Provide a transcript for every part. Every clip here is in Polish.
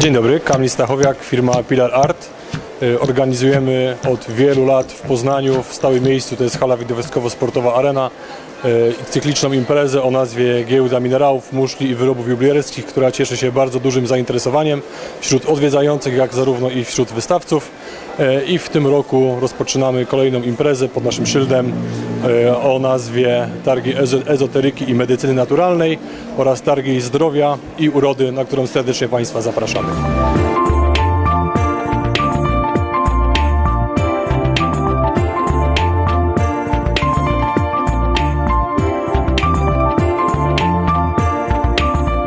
Dzień dobry, Kamil Stachowiak, firma Pilar Art. Y, Organizujemy od wielu lat w Poznaniu, w stałym miejscu, to jest hala widowiskowo-sportowa Arena, y, cykliczną imprezę o nazwie Giełda Minerałów, Muszli i Wyrobów Jubilerskich, która cieszy się bardzo dużym zainteresowaniem wśród odwiedzających, jak zarówno i wśród wystawców. Y, I w tym roku rozpoczynamy kolejną imprezę pod naszym szyldem o nazwie Targi Ezo- Ezoteryki i Medycyny Naturalnej oraz Targi Zdrowia i Urody, na którą serdecznie Państwa zapraszamy.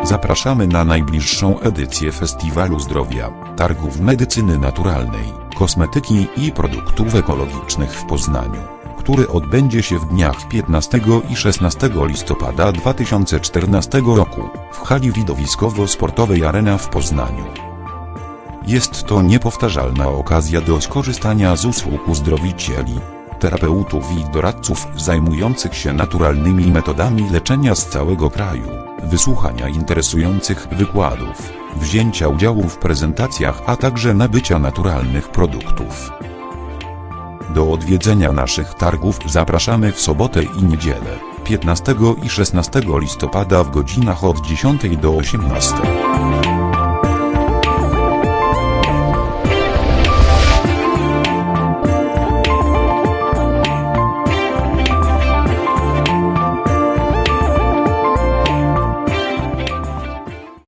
Zapraszamy na najbliższą edycję Festiwalu Zdrowia, Targów Medycyny Naturalnej, Kosmetyki i Produktów Ekologicznych w Poznaniu, który odbędzie się w dniach 15 i 16 listopada 2014 roku, w hali widowiskowo-sportowej Arena w Poznaniu. Jest to niepowtarzalna okazja do skorzystania z usług uzdrowicieli, terapeutów i doradców zajmujących się naturalnymi metodami leczenia z całego kraju, wysłuchania interesujących wykładów, wzięcia udziału w prezentacjach, a także nabycia naturalnych produktów. Do odwiedzenia naszych targów zapraszamy w sobotę i niedzielę, 15 i 16 listopada w godzinach od 10 do 18.